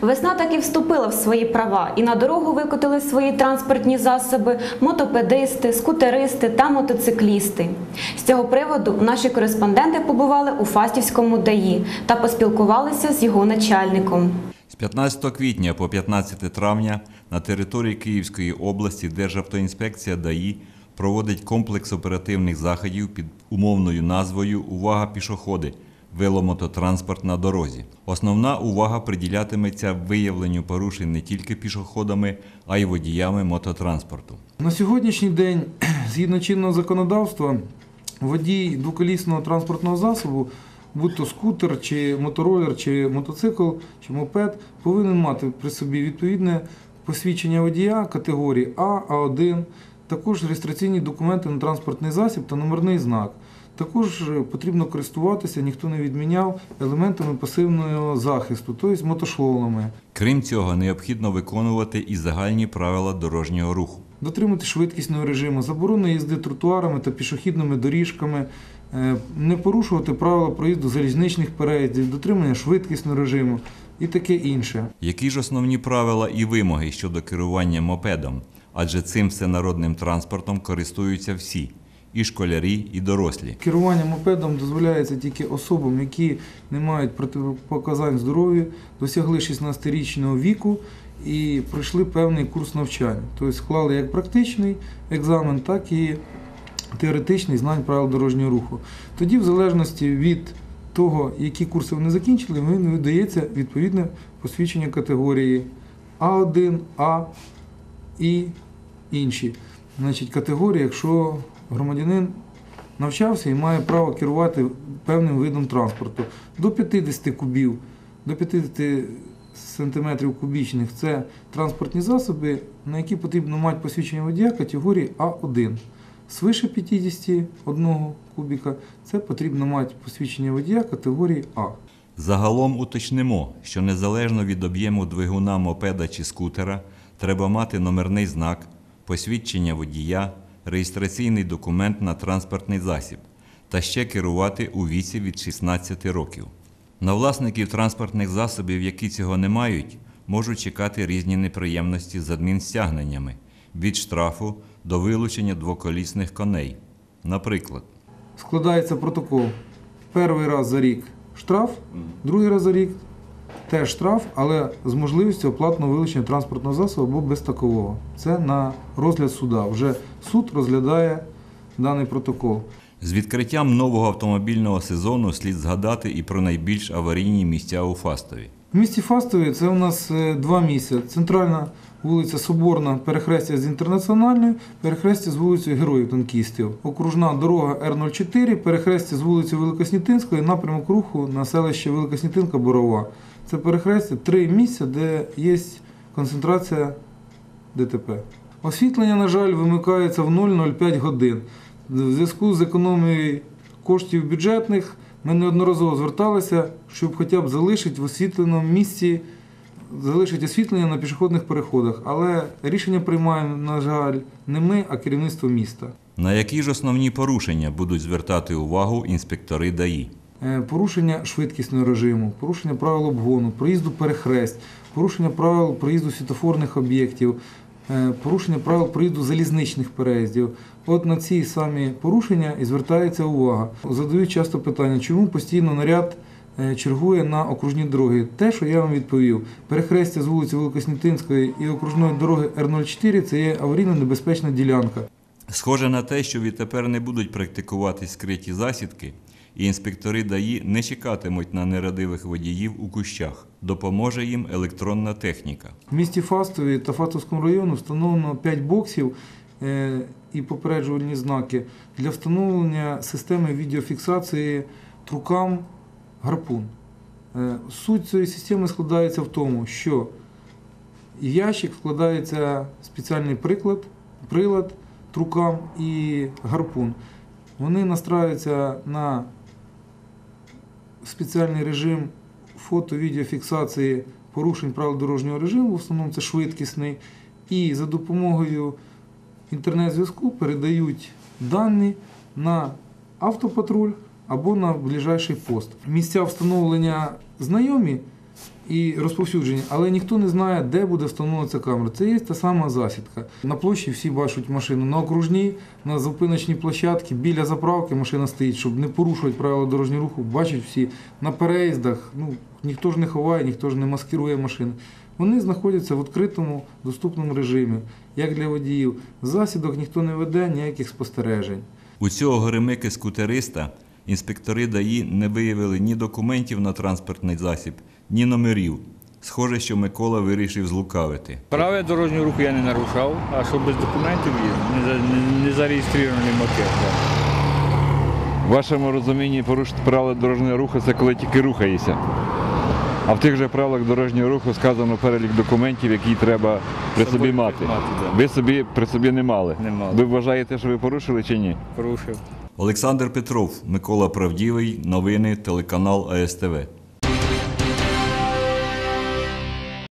Весна так і вступила в свої права, і на дорогу викотили свої транспортні засоби мотопедисти, скутеристи та мотоциклісти. З цього приводу наші кореспонденти побували у Фастівському ДАІ та поспілкувалися з його начальником. З 15 квітня по 15 травня на території Київської області Державтоінспекція ДАІ проводить комплекс оперативних заходів під умовною назвою Увага пішоходи. Веломототранспорт на дорозі. Основна увага приділятиметься виявленню порушень не тільки пішоходами, а й водіями мототранспорту. На сьогоднішній день, згідно чинного законодавства, водій двоколісного транспортного засобу, будь то скутер, чи моторолер, чи мотоцикл, чи мопед, повинен мати при собі відповідне посвідчення водія категорії А, А1, також реєстраційні документи на транспортний засіб та номерний знак. Також е, потрібно користуватися, ніхто не відміняв елементами пасивного захисту, тобто мотошломами. Крім цього, необхідно виконувати і загальні правила дорожнього руху. дотримати швидкісного режиму, заборону їзди тротуарами та пішохідними доріжками, е, не порушувати правила проїзду залізничних переїздів, дотримання швидкісного режиму і таке інше. Які ж основні правила і вимоги щодо керування мопедом? Адже цим всенародним транспортом користуються всі і школярі, і дорослі. Керування мопедом дозволяється тільки особам, які не мають протипоказань здоров'я, досягли 16-річного віку і пройшли певний курс навчання. Тобто склали як практичний екзамен, так і теоретичний знань правил дорожнього руху. Тоді, в залежності від того, які курси вони закінчили, їм видається відповідне посвідчення категорії А1, А і інші. Значить, категорії, якщо громадянин навчався і має право керувати певним видом транспорту до 50 кубів, до 50 сантиметрів кубічних це транспортні засоби, на які потрібно мати посвідчення водія категорії А1. Свише 51 кубіка це потрібно мати посвідчення водія категорії А. Загалом уточнимо, що незалежно від об'єму двигуна мопеда чи скутера, треба мати номерний знак, посвідчення водія, реєстраційний документ на транспортний засіб та ще керувати у віці від 16 років. На власників транспортних засобів, які цього не мають, можуть чекати різні неприємності з адмінстягненнями від штрафу до вилучення двоколісних коней. Наприклад, Складається протокол. Перший раз за рік штраф, другий раз за рік теж штраф, але з можливістю оплатного вилучення транспортного засобу або без такового. Це на розгляд суда. Вже суд розглядає даний протокол. З відкриттям нового автомобільного сезону слід згадати і про найбільш аварійні місця у Фастові. В місті Фастові це у нас е, два місця. Центральна вулиця Соборна, перехрестя з інтернаціональною, перехрестя з вулицею Героїв Танкістів. Окружна дорога Р-04, перехрестя з вулицею Великоснітинської, напрямок руху на селище Великоснітинка Борова. Це перехрестя три місця, де є концентрація ДТП. Освітлення, на жаль, вимикається в 0,05 годин. В зв'язку з економією коштів бюджетних ми неодноразово зверталися, щоб хоча б залишити в освітленому місці, залишити освітлення на пішохідних переходах. Але рішення приймаємо, на жаль, не ми, а керівництво міста. На які ж основні порушення будуть звертати увагу інспектори ДАІ? Е, Порушення швидкісного режиму, порушення правил обгону, проїзду перехрест, порушення правил проїзду світофорних об'єктів, е, порушення правил проїзду залізничних переїздів. От на ці самі порушення і звертається увага. Задають часто питання, чому постійно наряд е, чергує на окружні дороги. Те, що я вам відповів, перехрестя з вулиці Великоснітинської і окружної дороги Р-04 це є аварійно небезпечна ділянка. Схоже на те, що відтепер не будуть практикувати скриті засідки, і інспектори ДАІ не чекатимуть на нерадивих водіїв у кущах. Допоможе їм електронна техніка. В місті Фастові та Фастовському району встановлено 5 боксів е, і попереджувальні знаки для встановлення системи відеофіксації трукам гарпун. Е, Суть цієї системи складається в тому, що в ящик вкладається спеціальний приклад, прилад трукам і гарпун. Вони настраюються на спеціальний режим фото-відеофіксації порушень правил дорожнього режиму, в основному це швидкісний, і за допомогою інтернет-зв'язку передають дані на автопатруль або на ближайший пост. Місця встановлення знайомі і розповсюдження, але ніхто не знає, де буде встановлена камера. Це є та сама засідка. На площі всі бачать машину. На окружній, на зупиночній площадці, біля заправки машина стоїть, щоб не порушувати правила дорожнього руху. Бачать всі на переїздах. Ну ніхто ж не ховає, ніхто ж не маскирує машини. Вони знаходяться в відкритому доступному режимі, як для водіїв. Засідок ніхто не веде, ніяких спостережень. У цього горемики скутериста інспектори ДАІ не виявили ні документів на транспортний засіб, ні номерів. Схоже, що Микола вирішив злукавити. Правил дорожнього руху я не нарушав, а що без документів є, не, за- не, не зареєстрований мотив. В вашому розумінні порушити правила дорожнього руху це коли тільки рухаєшся. А в тих же правилах дорожнього руху сказано перелік документів, які треба при собі мати. мати, да. Ви собі при собі не мали. Не мали. Ви вважаєте, що ви порушили чи ні? Порушив. Олександр Петров, Микола Правдівий, новини, телеканал АСТВ.